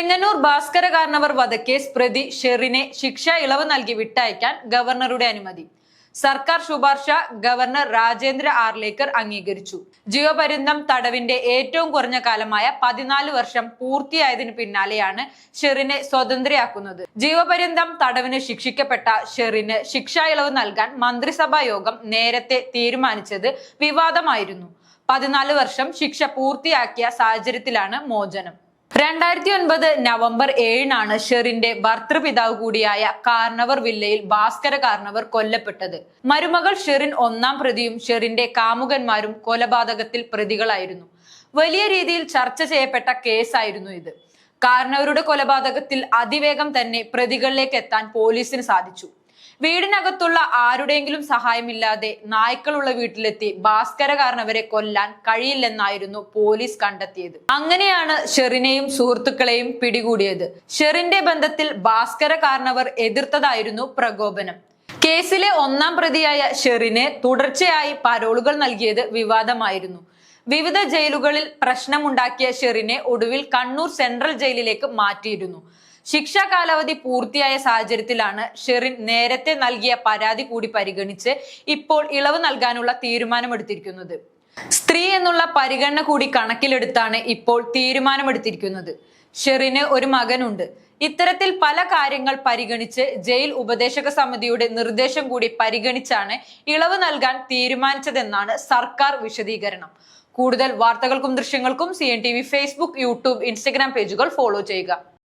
ചെങ്ങന്നൂർ ഭാസ്കര കാരണവർ വധക്കേസ് പ്രതി ഷെറിനെ ശിക്ഷ ഇളവ് നൽകി വിട്ടയക്കാൻ ഗവർണറുടെ അനുമതി. സർക്കാർ ശുപാർശ ഗവർണർ രാജേന്ദ്ര ആർലേക്കർ അംഗീകരിച്ചു. ജീവപര്യന്തം തടവിന്റെ ഏറ്റവും കുറഞ്ഞ കാലമായ പതിനാല് വർഷം പൂർത്തിയായതിനു പിന്നാലെയാണ് ഷെറിനെ സ്വതന്ത്രയാക്കുന്നത്. ജീവപര്യന്തം തടവിന് ശിക്ഷിക്കപ്പെട്ട ഷെറിന് ശിക്ഷാ ഇളവ് നൽകാൻ മന്ത്രിസഭാ യോഗം നേരത്തെ തീരുമാനിച്ചത് വിവാദമായിരുന്നു. പതിനാല് വർഷം ശിക്ഷ പൂർത്തിയാക്കിയ സാഹചര്യത്തിലാണ് മോചനം. രണ്ടായിരത്തി ഒൻപത് നവംബർ ഏഴിനാണ് ഷെറിന്റെ ഭർത്തൃപിതാവ് കൂടിയായ കാർണവർ വില്ലയിൽ ഭാസ്കര കാർണവർ കൊല്ലപ്പെട്ടത്. മരുമകൾ ഷെറിൻ ഒന്നാം പ്രതിയും ഷെറിന്റെ കാമുകന്മാരും കൊലപാതകത്തിൽ പ്രതികളായിരുന്നു. വലിയ രീതിയിൽ ചർച്ച ചെയ്യപ്പെട്ട കേസായിരുന്നു ഇത്. കാർണവരുടെ കൊലപാതകത്തിൽ അതിവേഗം തന്നെ പ്രതികളിലേക്ക് എത്താൻ പോലീസിന് സാധിച്ചു. വീടിനകത്തുള്ള ആരുടെയെങ്കിലും സഹായമില്ലാതെ നായ്ക്കളുള്ള വീട്ടിലെത്തി ഭാസ്കര കാരണവരെ കൊല്ലാൻ കഴിയില്ലെന്നായിരുന്നു പോലീസ് കണ്ടെത്തിയത്. അങ്ങനെയാണ് ഷെറിനെയും സുഹൃത്തുക്കളെയും പിടികൂടിയത്. ഷെറിന്റെ ബന്ധത്തിൽ ഭാസ്കര കാരണവർ എതിർത്തതായിരുന്നു പ്രകോപനം. കേസിലെ ഒന്നാം പ്രതിയായ ഷെറിന് തുടർച്ചയായി പരോളുകൾ നൽകിയത് വിവാദമായിരുന്നു. വിവിധ ജയിലുകളിൽ പ്രശ്നമുണ്ടാക്കിയ ഷെറിനെ ഒടുവിൽ കണ്ണൂർ സെൻട്രൽ ജയിലിലേക്ക് മാറ്റിയിരുന്നു. ശിക്ഷാ കാലാവധി പൂർത്തിയായ സാഹചര്യത്തിലാണ് ഷെറിൻ നേരത്തെ നൽകിയ പരാതി കൂടി പരിഗണിച്ച് ഇപ്പോൾ ഇളവ് നൽകാനുള്ള തീരുമാനമെടുത്തിരിക്കുന്നത്. സ്ത്രീ എന്നുള്ള പരിഗണന കൂടി കണക്കിലെടുത്താണ് ഇപ്പോൾ തീരുമാനമെടുത്തിരിക്കുന്നത്. ഷെറിന് ഒരു മകനുണ്ട്. ഇത്തരത്തിൽ പല കാര്യങ്ങൾ പരിഗണിച്ച് ജയിൽ ഉപദേശക സമിതിയുടെ നിർദ്ദേശം കൂടി പരിഗണിച്ചാണ് ഇളവ് നൽകാൻ തീരുമാനിച്ചതെന്നാണ് സർക്കാർ വിശദീകരണം. കൂടുതൽ വാർത്തകൾക്കും ദൃശ്യങ്ങൾക്കും സി ഫേസ്ബുക്ക് യൂട്യൂബ് ഇൻസ്റ്റഗ്രാം പേജുകൾ ഫോളോ ചെയ്യുക.